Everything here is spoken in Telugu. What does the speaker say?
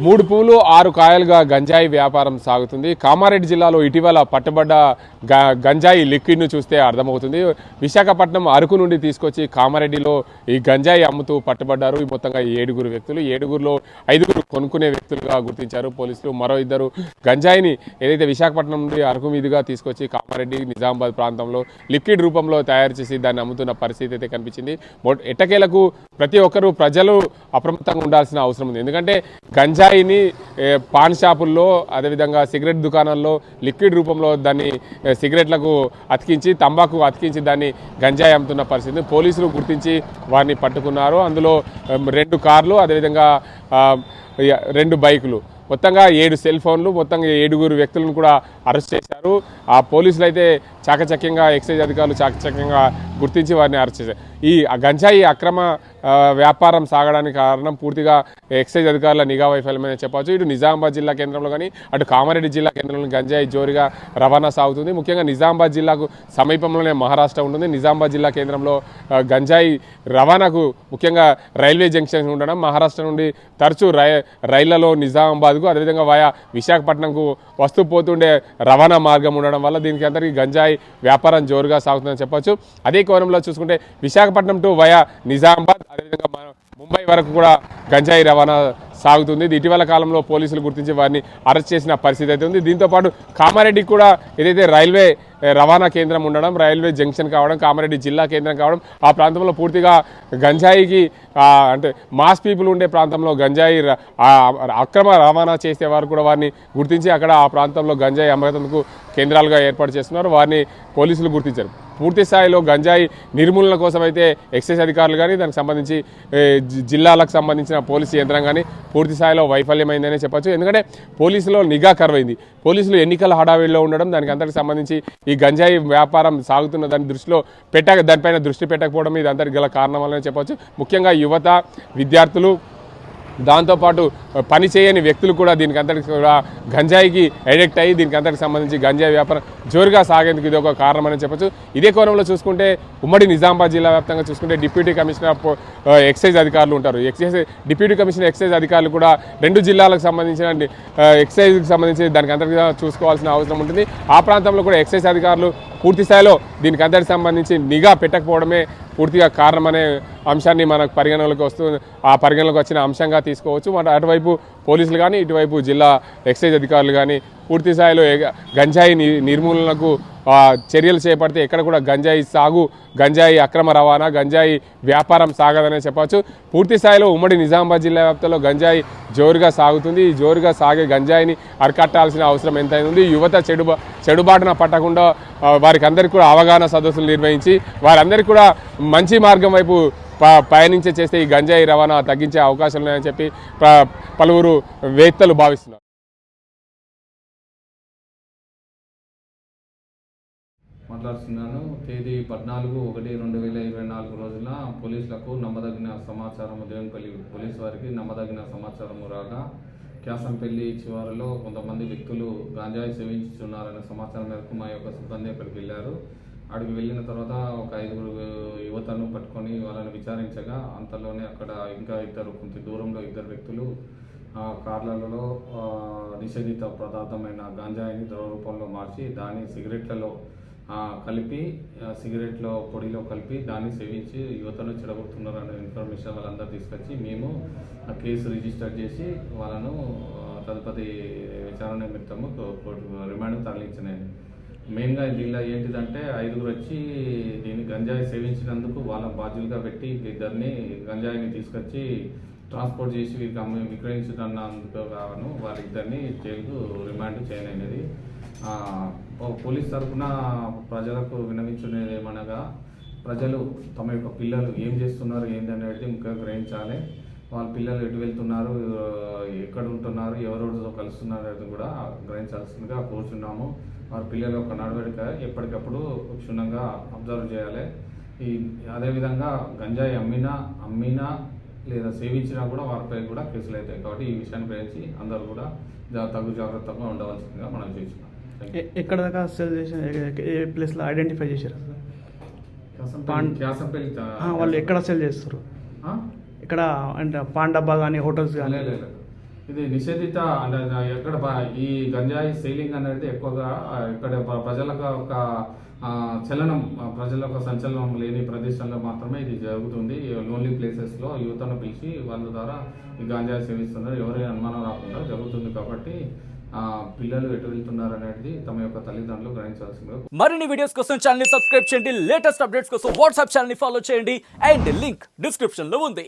మూడు పూలు ఆరు కాయలుగా గంజాయి వ్యాపారం సాగుతుంది. కామారెడ్డి జిల్లాలో ఇటీవల పట్టబడ్డ గ- గంజాయి లిక్విడ్ను చూస్తే అర్థమవుతుంది. విశాఖపట్నం అరకు నుండి తీసుకొచ్చి కామారెడ్డిలో ఈ గంజాయి అమ్ముతూ పట్టుబడ్డారు. ఈ మొత్తంగా ఏడుగురు వ్యక్తులు ఏడుగురులో ఐదుగురు కొనుక్కునే వ్యక్తులుగా గుర్తించారు పోలీసులు. మరో ఇద్దరు గంజాయిని ఏదైతే విశాఖపట్నం నుండి అరకు మీదుగా తీసుకొచ్చి కామారెడ్డి నిజామాబాద్ ప్రాంతంలో లిక్విడ్ రూపంలో తయారు చేసి దాన్ని అమ్ముతున్న పరిస్థితి అయితే కనిపించింది. ఎట్టకేలకు ప్రతి ఒక్కరూ ప్రజలు అప్రమత్తంగా ఉండాల్సిన అవసరం ఉంది. ఎందుకంటే గంజాయి కషాయిని పాన్ షాపుల్లో అదేవిధంగా సిగరెట్ దుకాణాల్లో లిక్విడ్ రూపంలో దాన్ని సిగరెట్లకు అతికించి తంబాకు అతికించి దాన్ని గంజాయి అమ్ముతున్న పరిస్థితి పోలీసులు గుర్తించి వారిని పట్టుకున్నారు. అందులో రెండు కార్లు అదేవిధంగా రెండు బైకులు. మొత్తంగా ఏడు సెల్ ఫోన్లు మొత్తంగా ఏడుగురు వ్యక్తులను కూడా అరెస్ట్ చేశారు. ఆ పోలీసులు అయితే చాకచక్యంగా ఎక్సైజ్ అధికారులు చాకచక్యంగా గుర్తించి వారిని అరెస్ట్ చేశారు. ఈ గంజాయి అక్రమ వ్యాపారం సాగడానికి కారణం పూర్తిగా ఎక్సైజ్ అధికారుల నిఘా వైఫల్యమని చెప్పవచ్చు. ఇటు నిజామాబాద్ జిల్లా కేంద్రంలో కానీ అటు కామారెడ్డి జిల్లా కేంద్రంలో గంజాయి జోరుగా రవాణా సాగుతుంది. ముఖ్యంగా నిజామాబాద్ జిల్లాకు సమీపంలోనే మహారాష్ట్ర ఉంటుంది. నిజామాబాద్ జిల్లా కేంద్రంలో గంజాయి రవాణాకు ముఖ్యంగా రైల్వే జంక్షన్ ఉండడం మహారాష్ట్ర నుండి తరచూ రై రైళ్ళలో నిజామాబాద్కు అదేవిధంగా వయా విశాఖపట్నంకు వస్తూ పోతుండే రవాణా మార్గం ఉండడం వల్ల దీనికి అందరికీ గంజాయి వ్యాపారం జోరుగా సాగుతుందని చెప్పొచ్చు. అదే కోణంలో చూసుకుంటే విశాఖపట్నం టు వయా నిజామాబాద్ అదేవిధంగా ముంబై వరకు కూడా గంజాయి రవాణా సాగుతుంది. ఇటీవల కాలంలో పోలీసులు గుర్తించి వారిని అరెస్ట్ చేసిన పరిస్థితి అయితే ఉంది. దీంతోపాటు కామారెడ్డికి కూడా ఏదైతే రైల్వే రవాణా కేంద్రం ఉండడం రైల్వే జంక్షన్ కావడం కామారెడ్డి జిల్లా కేంద్రం కావడం ఆ ప్రాంతంలో పూర్తిగా గంజాయికి అంటే మాస్ పీపుల్ ఉండే ప్రాంతంలో గంజాయి అక్రమ రవాణా చేసే వారు కూడా వారిని గుర్తించి అక్కడ ఆ ప్రాంతంలో గంజాయి అమ్మకందుకు కేంద్రాలుగా ఏర్పాటు చేస్తున్నారు. వారిని పోలీసులు గుర్తించారు. పూర్తి స్థాయిలో గంజాయి నిర్మూలన కోసం అయితే ఎక్సైజ్ అధికారులు కానీ దానికి సంబంధించి జిల్లాలకు సంబంధించిన పోలీసు కానీ పూర్తి స్థాయిలో వైఫల్యమైందనే చెప్పొచ్చు. ఎందుకంటే పోలీసులో నిఘా కరువైంది. పోలీసులు ఎన్నికల హడావిడిలో ఉండడం దానికి అంతటికి సంబంధించి ఈ ఈ గంజాయి వ్యాపారం సాగుతున్న దాని దృష్టిలో పెట్టక దానిపైన దృష్టి పెట్టకపోవడం ఇది అందరికి గల కారణం వల్లనే చెప్పవచ్చు. ముఖ్యంగా యువత విద్యార్థులు దాంతోపాటు పని చేయని వ్యక్తులు కూడా దీనికి అంతటికి కూడా గంజాయికి అడిక్ట్ అయ్యి దీనికి అంతటికి సంబంధించి గంజాయి వ్యాపారం జోరుగా సాగేందుకు ఇది ఒక కారణం అని చెప్పొచ్చు. ఇదే కోణంలో చూసుకుంటే ఉమ్మడి నిజామాబాద్ జిల్లా వ్యాప్తంగా చూసుకుంటే డిప్యూటీ కమిషనర్ ఎక్సైజ్ అధికారులు ఉంటారు. ఎక్సైజ్ డిప్యూటీ కమిషనర్ ఎక్సైజ్ అధికారులు కూడా రెండు జిల్లాలకు సంబంధించిన ఎక్సైజ్కి సంబంధించి దానికి అంతటిగా చూసుకోవాల్సిన అవసరం ఉంటుంది. ఆ ప్రాంతంలో కూడా ఎక్సైజ్ అధికారులు పూర్తి స్థాయిలో దీనికి అందరికి సంబంధించి నిఘా పెట్టకపోవడమే పూర్తిగా కారణమనే అంశాన్ని మనకు పరిగణలోకి వస్తూ ఆ పరిగణలోకి వచ్చిన అంశంగా తీసుకోవచ్చు. మన అటువైపు పోలీసులు కానీ ఇటువైపు జిల్లా ఎక్సైజ్ అధికారులు కానీ పూర్తి స్థాయిలో గంజాయి ని- నిర్మూలనకు చర్యలు చేపడితే ఎక్కడ కూడా గంజాయి సాగు గంజాయి అక్రమ రవాణా గంజాయి వ్యాపారం సాగదనే చెప్పవచ్చు. పూర్తి స్థాయిలో ఉమ్మడి నిజామాబాద్ జిల్లా వ్యాప్తంలో గంజాయి జోరుగా సాగుతుంది. ఈ జోరుగా సాగే గంజాయిని అరికట్టాల్సిన అవసరం ఎంతైనా ఉంది యువత చెడు చెడుబాటున పట్టకుండా వారికి అందరికీ కూడా అవగాహన సదస్సులు నిర్వహించి వారందరికీ కూడా మంచి మార్గం వైపు ప- పయనించే చేస్తే ఈ గంజాయి రవాణా తగ్గించే అవకాశాలు ఉన్నాయని చెప్పి పలువురు వేత్తలు భావిస్తున్నారు. మాట్లాడుతున్నాను. తేదీ పద్నాలుగు ఒకటి రెండు వేల ఇరవై నాలుగు రోజున పోలీసులకు నమ్మదగిన సమాచారం దేవునిపల్లి పోలీసు వారికి నమ్మదగిన సమాచారం రాగా క్యాసంపల్లి చివరిలో కొంతమంది వ్యక్తులు గాంజాయి సేవించుతున్నారనే సమాచారం మేరకు మా యొక్క సిబ్బంది అక్కడికి వెళ్ళారు. అక్కడికి వెళ్ళిన తర్వాత ఒక ఐదుగురు యువతను పట్టుకొని వాళ్ళని విచారించగా అంతలోనే అక్కడ ఇంకా ఇద్దరు కొంత దూరంలో ఇద్దరు వ్యక్తులు కార్లలో నిషేధిత పదార్థమైన గాంజాయిని ద్రవ రూపంలో మార్చి దాన్ని సిగరెట్లలో కలిపి సిగరెట్లో పొడిలో కలిపి దాన్ని సేవించి యువతను చెడగొడుతున్నారు అనే ఇన్ఫర్మేషన్ వాళ్ళందరూ తీసుకొచ్చి మేము ఆ కేసు రిజిస్టర్ చేసి వాళ్ళను తదుపరి విచారణ నిమిత్తము రిమాండ్ తరలించినాయి. మెయిన్గా దీనిలో ఏంటిదంటే ఐదుగురు వచ్చి దీన్ని గంజాయి సేవించినందుకు వాళ్ళ బాధ్యులుగా పెట్టి ఇద్దరిని గంజాయిని తీసుకొచ్చి ట్రాన్స్పోర్ట్ చేసి వీరికి అమ్మి విక్రయించుతున్నందుకు కావను వారిద్దరిని జైలుకు రిమాండ్ చేయనైనది. పోలీస్ తరఫున ప్రజలకు వినవించునేది ఏమనగా ప్రజలు తమ యొక్క పిల్లలు ఏం చేస్తున్నారు ఏందనేది ముఖ్యంగా గ్రహించాలి. వాళ్ళ పిల్లలు ఎటు వెళ్తున్నారు ఎక్కడ ఉంటున్నారు ఎవరెవరితో కలుస్తున్నారు అనేది కూడా గ్రహించాల్సిందిగా కోరుచున్నాము. వారి పిల్లల యొక్క నడవడిక ఎప్పటికప్పుడు క్షుణ్ణంగా అబ్జర్వ్ చేయాలి. ఈ అదేవిధంగా గంజాయి అమ్మినా అమ్మినా లేదా సేవించినా కూడా వారిపై కూడా కేసులు అవుతాయి. కాబట్టి ఈ విషయాన్ని గ్రహించి అందరూ కూడా తగు జాగ్రత్తగా ఉండవలసిందిగా మనం చేస్తున్నాం. ఎక్కడ దాకా సెల్ చేసిన ఏ- ప్లేస్లో ఐడెంటిఫై చేశారు వాళ్ళు ఎక్కడ సెల్ చేస్తారు? ఇక్కడ అంటే పాన్ డబ్బా కానీ హోటల్స్ కానీ. ఇది నిషేధిత అంటే ఎక్కడ ఈ గంజాయి సేలింగ్ అనేది ఎక్కువగా ఇక్కడ ప్ర- ప్రజలకు ఒక చలనం ఆ, ప్రజల యొక్క సంచలనం లేని ప్రదేశాల్లో మాత్రమే ఇది జరుగుతుంది. లోన్లీ ప్లేసెస్లో యువతను పిలిచి వాళ్ళ ద్వారా ఈ గంజాయి సేవిస్తున్నారు. ఎవరి అనుమానం రాకుండా జరుగుతుంది కాబట్టి పిల్లలు ఎటు వెళ్తున్నారు అనేది తమ యొక్క తల్లిదండ్రులు గ్రహించాల్సిందిగా మరిన్ని వీడియోస్ కోసం ఛానల్ సబ్స్క్రైబ్ చేయండి. లేటెస్ట్ అప్డేట్స్ కోసం వాట్సాప్ ఛానల్ ఫాలో చేయండి. అండ్ లింక్ డిస్క్రిప్షన్లో ఉంది.